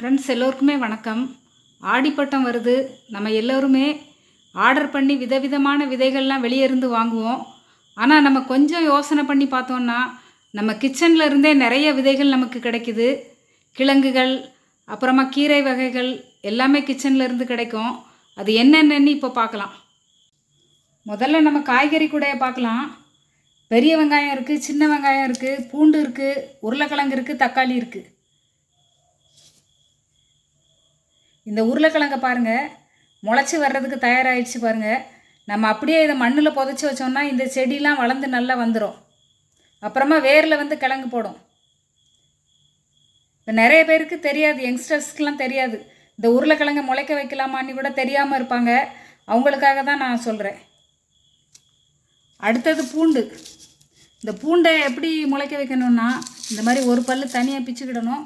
Friends எல்லோருக்குமே வணக்கம். ஆடிப்பட்டம் வருது. நம்ம எல்லோருமே ஆர்டர் பண்ணி விதவிதமான விதைகள்லாம் வெளியே இருந்து வாங்குவோம். ஆனால் நம்ம கொஞ்சம் யோசனை பண்ணி பார்த்தோன்னா நம்ம கிச்சனில் இருந்தே நிறைய விதைகள் நமக்கு கிடைக்குது. கிழங்குகள் அப்புறமா கீரை வகைகள் எல்லாமே கிச்சனில் இருந்து கிடைக்கும். அது என்னென்னு இப்போ பார்க்கலாம். முதல்ல நம்ம காய்கறி கூடைய பார்க்கலாம். பெரிய வெங்காயம் இருக்குது சின்ன வெங்காயம் இருக்குது பூண்டு இருக்குது உருளைக்கிழங்கு இருக்குது தக்காளி இருக்குது இந்த உருளைக்கிழங்க பாருங்கள் முளைச்சி வர்றதுக்கு தயாராகிடுச்சு பாருங்கள் நம்ம அப்படியே இதை மண்ணில் புதைச்சி வச்சோம்னா இந்த செடிலாம் வளர்ந்து நல்லா வந்துடும் அப்புறமா வேரில் வந்து கிழங்கு போடும். இப்போ நிறைய பேருக்கு தெரியாது யங்ஸ்டர்ஸ்க்கெலாம் தெரியாது. இந்த உருளைக்கிழங்க முளைக்க வைக்கலாமான்னு கூட தெரியாமல் இருப்பாங்க. அவங்களுக்காக தான் நான் சொல்கிறேன் அடுத்தது பூண்டு. இந்த பூண்டை எப்படி முளைக்க வைக்கணும்னா இந்த மாதிரி ஒரு பல்லு தனியாக பிச்சுக்கிடணும்.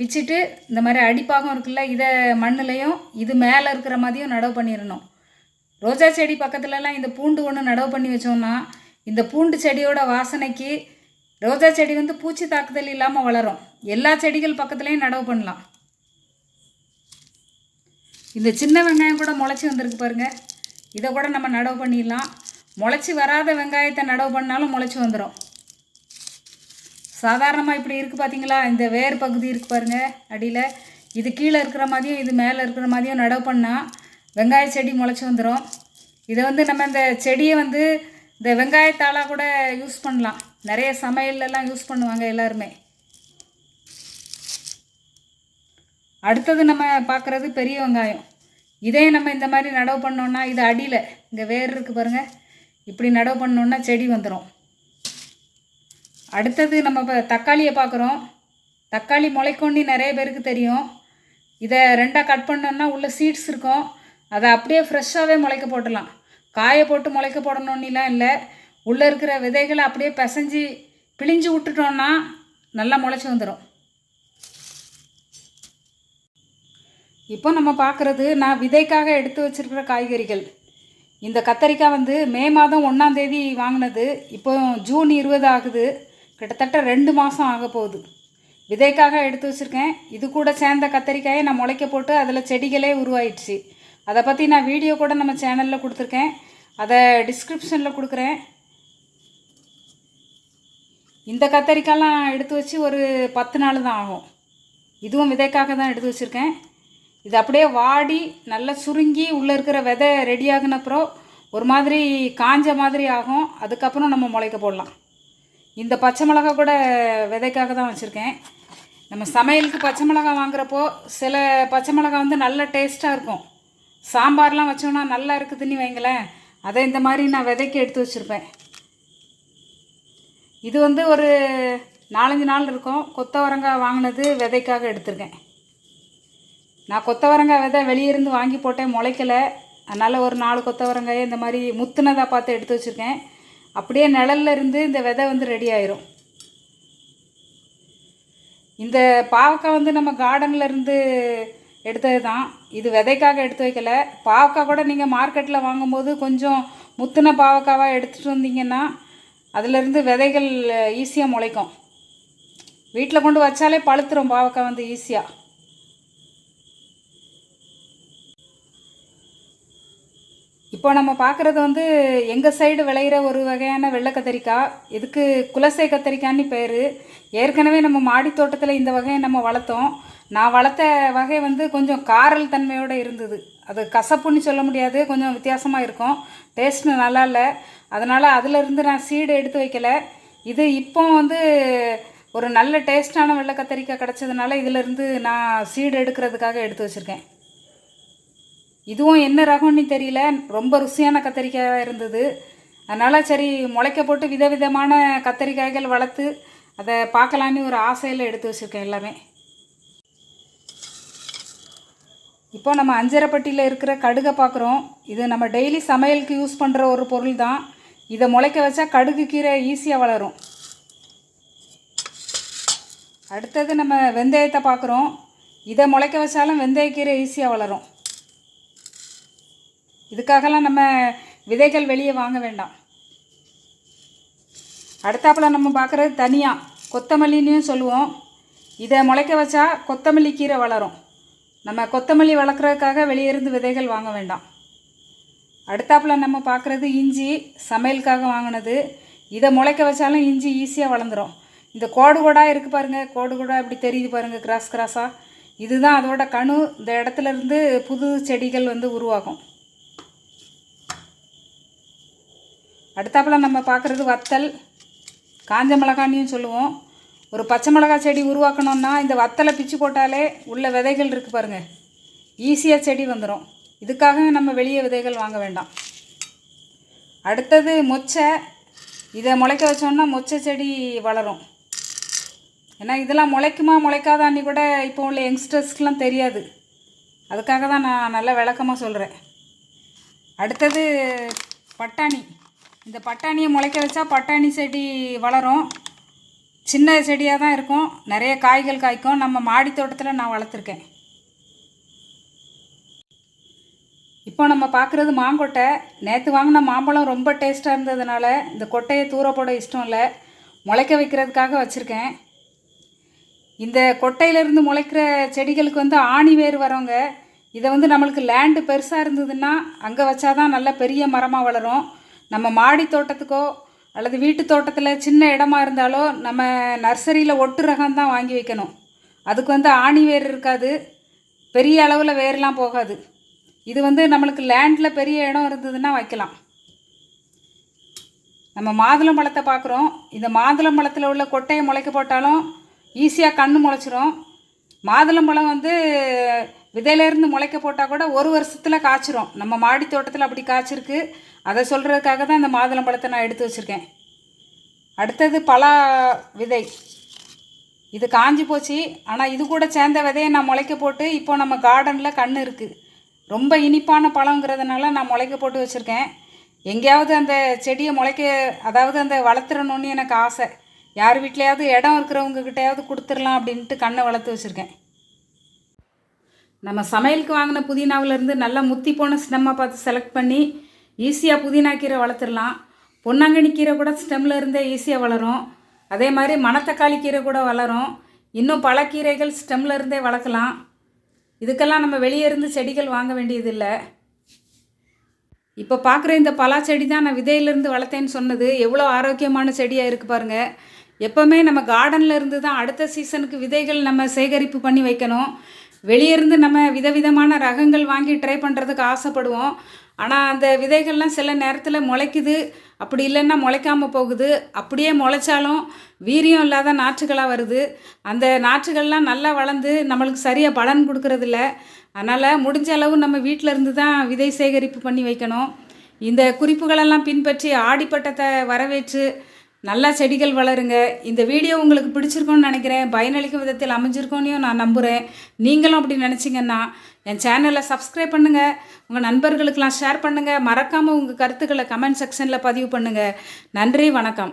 பிச்சுட்டு இந்த மாதிரி அடிப்பாகம் இருக்குல்ல இதை மண்ணுலையும் இது மேலே இருக்கிற மாதிரியும் நடவு பண்ணிடணும். ரோஜா செடி பக்கத்துலலாம் இந்த பூண்டு ஒன்று நடவு பண்ணி வச்சோம்னா இந்த பூண்டு செடியோட வாசனைக்கு ரோஜா செடி வந்து பூச்சி தாக்குதல் இல்லாமல் வளரும். எல்லா செடிகள் பக்கத்துலேயும் நடவு பண்ணலாம். இந்த சின்ன வெங்காயம் கூட முளைச்சி வந்திருக்கு பாருங்க. இதை கூட நம்ம நடவு பண்ணிடலாம். முளைச்சி வராத வெங்காயத்தை நடவு பண்ணாலும் முளைச்சி வந்துடும் சாதாரணமாக இப்படி இருக்குது பார்த்தீங்களா இந்த வேர் பகுதி இருக்குது பாருங்கள் அடியில். இது கீழே இருக்கிற மாதிரியும் இது மேலே இருக்கிற மாதிரியும் நடவு பண்ணால் வெங்காய செடி முளைச்சி வந்துடும் இதை வந்து நம்ம இந்த செடியை வந்து இந்த வெங்காயத்தாளாக கூட யூஸ் பண்ணலாம். நிறைய சமையல்லலாம் யூஸ் பண்ணுவாங்க எல்லாருமே. அடுத்தது நம்ம பார்க்குறது பெரிய வெங்காயம். இதே நம்ம இந்த மாதிரி நடவு பண்ணோன்னா இது அடியில் இங்கே வேர் இருக்குது பாருங்கள் இப்படி நடவு பண்ணோன்னா செடி வந்துடும் அடுத்தது நம்ம இப்போ தக்காளியை பார்க்குறோம். தக்காளி முளைக்கொண்டி நிறைய பேருக்கு தெரியும். இதை ரெண்டாக கட் பண்ணோன்னா உள்ள சீட்ஸ் இருக்கும். அதை அப்படியே ஃப்ரெஷ்ஷாகவே முளைக்க போட்டுடலாம். காய போட்டு முளைக்க போடணுன்னுலாம் இல்லை. உள்ளே இருக்கிற விதைகளை அப்படியே பிசைஞ்சு பிழிஞ்சு விட்டுட்டோன்னா நல்லா முளைச்சி வந்துடும் இப்போ நம்ம பார்க்குறது நான் விதைக்காக எடுத்து வச்சிருக்கிற காய்கறிகள். இந்த கத்தரிக்காய் வந்து மே மாதம் ஒன்றாம் தேதி வாங்கினது. இப்போ ஜூன் இருபது ஆகுது. கிட்டத்தட்ட ரெண்டு மாதம் ஆக போகுது. விதைக்காக எடுத்து வச்சுருக்கேன். இது கூட சேர்ந்த கத்தரிக்காயை நான் முளைக்க போட்டு அதில் செடிகளே உருவாயிடுச்சு. அதை பற்றி நான் வீடியோ கூட நம்ம சேனலில் கொடுத்துருக்கேன். அதை டிஸ்கிரிப்ஷனில் கொடுக்குறேன். இந்த கத்தரிக்காயெலாம் எடுத்து வச்சு ஒரு பத்து நாள் தான் ஆகும். இதுவும் விதைக்காக தான் எடுத்து வச்சுருக்கேன். இது அப்படியே வாடி நல்லா சுருங்கி உள்ளே இருக்கிற விதை ரெடி ஆகினப்புறம் ஒரு மாதிரி காஞ்ச மாதிரி ஆகும். அதுக்கப்புறம் நம்ம முளைக்க போடலாம். இந்த பச்சை மிளகா கூட விதைக்காக தான் வச்சுருக்கேன். நம்ம சமையலுக்கு பச்சை மிளகா வாங்குறப்போ சில பச்சை மிளகா வந்து நல்ல டேஸ்ட்டாக இருக்கும். சாம்பார்லாம் வச்சோன்னா நல்லா இருக்குதுன்னு வைங்களேன். அதை இந்த மாதிரி நான் விதைக்கு எடுத்து வச்சுருப்பேன். இது வந்து ஒரு நாலஞ்சு நாள் இருக்கும். கொத்தவரங்காய் வாங்கினது விதைக்காக எடுத்திருக்கேன். நான் கொத்தவரங்காய் விதை வெளியிருந்து வாங்கி போட்டேன் முளைக்கல. அதனால் ஒரு நாலு கொத்தவரங்காயை இந்த மாதிரி முத்துனதாக பார்த்து எடுத்து வச்சுருக்கேன். அப்படியே நிழல்ல இருந்து இந்த விதை வந்து ரெடி ஆயிரும். இந்த பாவக்காய் வந்து நம்ம கார்டனில் இருந்து எடுத்தது தான் இது விதைக்காக எடுத்து வைக்கல. பாவக்காய் கூட நீங்கள் மார்க்கெட்டில் வாங்கும்போது கொஞ்சம் முத்துன பாவக்காவாக எடுத்துகிட்டு வந்தீங்கன்னா அதிலிருந்து விதைகள் ஈஸியாக முளைக்கும். வீட்டில் கொண்டு வச்சாலே பழுத்துரும் பாவக்காய் வந்து ஈஸியாக இப்போ நம்ம பார்க்குறது வந்து எங்கள் சைடு விளையிற ஒரு வகையான வெள்ளை கத்தரிக்காய். இதுக்கு குலசை கத்தரிக்கான்னு பேர். ஏற்கனவே நம்ம மாடி தோட்டத்தில் இந்த வகையை நம்ம வளர்த்தோம். நான் வளர்த்த வகை வந்து கொஞ்சம் காரல் தன்மையோடு இருந்தது. அது கசப்புன்னு சொல்ல முடியாது கொஞ்சம் வித்தியாசமாக இருக்கும். டேஸ்ட்டு நல்லா இல்லை. அதனால் அதிலிருந்து நான் சீடு எடுத்து வைக்கல. இது இப்போ வந்து ஒரு நல்ல டேஸ்டான வெள்ளை கத்திரிக்காய் கிடச்சதுனால இதிலிருந்து நான் சீடு எடுக்கிறதுக்காக எடுத்து வச்சுருக்கேன். இதுவும் என்ன ரகம்னு தெரியல. ரொம்ப ருசியான கத்தரிக்காயாக இருந்தது. அதனால் சரி முளைக்க போட்டு விதவிதமான கத்தரிக்காய்கள் வளர்த்து அதை பார்க்கலான்னு ஒரு ஆசையில் எடுத்து வச்சுருக்கேன் எல்லாமே. இப்போ நம்ம அஞ்சரைப்பட்டியில் இருக்கிற கடுகை பார்க்குறோம். இது நம்ம டெய்லி சமையலுக்கு யூஸ் பண்ணுற ஒரு பொருள் தான். இதை முளைக்க வச்சா கடுகு கீரை ஈஸியாக வளரும். அடுத்தது நம்ம வெந்தயத்தை பார்க்குறோம். இதை முளைக்க வச்சாலும் வெந்தயக்கீரை ஈஸியாக வளரும். இதுக்காகலாம் நம்ம விதைகள் வெளியே வாங்க வேண்டாம். அடுத்தாப்பில் நம்ம பார்க்குறது தனியாக கொத்தமல்லின்னு சொல்லுவோம். இதை முளைக்க வச்சா கொத்தமல்லி கீரை வளரும். நம்ம கொத்தமல்லி வளர்க்குறதுக்காக வெளியிருந்து விதைகள் வாங்க வேண்டாம். அடுத்தாப்பில் நம்ம பார்க்குறது இஞ்சி சமையலுக்காக வாங்கினது. இதை முளைக்க வச்சாலும் இஞ்சி ஈஸியாக வளர்ந்துரும். இந்த கோடு கோடாக இருக்குது பாருங்கள் கோடு கோடாக இப்படி தெரியுது பாருங்கள் கிராஸ் கிராஸாக இதுதான் அதோட கணு. இந்த இடத்துல இருந்து புது செடிகள் வந்து உருவாகும். அடுத்தாப்பில் நம்ம பார்க்குறது வத்தல். காஞ்ச மிளகான்னு சொல்லுவோம். ஒரு பச்சை மிளகாய் செடி உருவாக்கணும்னா இந்த வத்தலை பிச்சு போட்டாலே உள்ள விதைகள் இருக்குது பாருங்கள் ஈஸியாக செடி வந்துடும் இதுக்காக நம்ம வெளியே விதைகள் வாங்க வேண்டாம். அடுத்தது மொச்சை. இதை முளைக்க வச்சோம்னா மொச்சை செடி வளரும். ஏன்னா இதெல்லாம் முளைக்குமா முளைக்காதான்னு கூட இப்போ உள்ள யங்ஸ்டர்ஸ்க்கெலாம் தெரியாது. அதுக்காக தான் நான் நல்ல விளக்கமாக சொல்கிறேன் அடுத்தது பட்டாணி. இந்த பட்டாணியை முளைக்க வச்சா பட்டாணி செடி வளரும். சின்ன செடியாக தான் இருக்கும். நிறைய காய்கள் காய்க்கும். நம்ம மாடி தோட்டத்தில் நான் வளர்த்துருக்கேன். இப்போ நம்ம பார்க்குறது மாங்கொட்டை. நேற்று வாங்கின மாம்பழம் ரொம்ப டேஸ்ட்டாக இருந்ததுனால இந்த கொட்டையை தூர போட இஷ்டம் இல்லை. முளைக்க வைக்கிறதுக்காக வச்சுருக்கேன். இந்த கொட்டையிலேருந்து முளைக்கிற செடிகளுக்கு வந்து ஆணி வேர் வரவங்க இதை வந்து நம்மளுக்கு லேண்டு பெருசாக இருந்ததுன்னா அங்கே வச்சாதான் நல்ல பெரிய மரமாக வளரும். நம்ம மாடி தோட்டத்துக்கோ அல்லது வீட்டு தோட்டத்தில் சின்ன இடமா இருந்தாலோ நம்ம நர்சரியில் ஒட்டு ரகம் தான் வாங்கி வைக்கணும். அதுக்கு வந்து ஆணி வேர் இருக்காது. பெரிய அளவில் வேர்லாம் போகாது. இது வந்து நம்மளுக்கு லேண்டில் பெரிய இடம் இருந்ததுன்னா வைக்கலாம். நம்ம மாதுளம் பழத்தை பார்க்குறோம் இந்த மாதுளம் பழத்தில் உள்ள கொட்டையை முளைக்க போட்டாலும் ஈஸியாக கண்ணு முளைச்சிரும். மாதுளம் பழம் வந்து விதையிலேருந்து முளைக்க போட்டால் கூட ஒரு வருஷத்தில் காய்ச்சிரும். நம்ம மாடி தோட்டத்தில் அப்படி காய்ச்சிருக்கு. அதை சொல்கிறதுக்காக தான் இந்த மாதுளம் பழத்தை நான் எடுத்து வச்சுருக்கேன். அடுத்தது பலா விதை. இது காஞ்சி போச்சு. ஆனால் இது கூட சேர்ந்த விதையை நான் முளைக்க போட்டு இப்போ நம்ம கார்டனில் கண் இருக்குது ரொம்ப இனிப்பான பழங்கிறதுனால நான் முளைக்க போட்டு வச்சுருக்கேன். எங்கேயாவது அந்த செடியை முளைக்க அதாவது அந்த வளர்த்துறணுன்னு எனக்கு ஆசை. யார் வீட்லையாவது இடம் இருக்கிறவங்கக்கிட்டையாவது கொடுத்துடலாம் அப்படின்ட்டு கண்ணை வளர்த்து வச்சுருக்கேன். நம்ம சமையலுக்கு வாங்கின புதினாவிலேருந்து நல்லா முத்தி போன ஸ்டெம்மை பார்த்து செலக்ட் பண்ணி ஈஸியாக புதினா கீரை வளர்த்துடலாம். பொன்னாங்கண்ணி கீரை கூட ஸ்டெம்மில் இருந்தே ஈஸியாக வளரும். அதே மாதிரி மணத்தக்காளி கீரை கூட வளரும். இன்னும் பல கீரைகள் ஸ்டெம்மில் இருந்தே வளர்க்கலாம். இதுக்கெல்லாம் நம்ம வெளியே இருந்து செடிகள் வாங்க வேண்டியதில்லை. இப்போ பார்க்குற இந்த பலா செடி தான் நான் விதையிலேருந்து வளர்த்தேன்னு சொன்னது. எவ்வளோ ஆரோக்கியமான செடியாக இருக்குது பாருங்கள் எப்போவுமே நம்ம கார்டனில் இருந்து தான் அடுத்த சீசனுக்கு விதைகள் நம்ம சேகரிப்பு பண்ணி வைக்கணும். வெளியேருந்து நம்ம விதவிதமான ரகங்கள் வாங்கி ட்ரை பண்ணுறதுக்கு ஆசைப்படுவோம். ஆனால் அந்த விதைகள்லாம் சில நேரத்தில் முளைக்குது. அப்படி இல்லைன்னா முளைக்காமல் போகுது. அப்படியே முளைச்சாலும் வீரியம் இல்லாத நாற்றுகளாக வருது. அந்த நாற்றுகள்லாம் நல்லா வளர்ந்து நம்மளுக்கு சரியாக பலன் கொடுக்கறதில்ல. அதனால் முடிஞ்ச அளவு நம்ம வீட்டில் இருந்து தான் விதை சேகரிப்பு பண்ணி வைக்கணும். இந்த குறிப்புகளெல்லாம் பின்பற்றி ஆடிப்பட்டத்தை வரவேற்று நல்லா செடிகள் வளருங்க. இந்த வீடியோ உங்களுக்கு பிடிச்சிருக்கோன்னு நினைக்கிறேன். பயனளிக்கும் விதத்தில் அமைஞ்சிருக்கோன்னையும் நான் நம்புகிறேன் நீங்களும் அப்படி நினச்சிங்கன்னா என் சேனலை சப்ஸ்கிரைப் பண்ணுங்கள் உங்கள் நண்பர்களுக்கெலாம் ஷேர் பண்ணுங்கள் மறக்காமல் உங்கள் கருத்துக்களை கமெண்ட் செக்ஷனில் பதிவு பண்ணுங்கள் நன்றி வணக்கம்.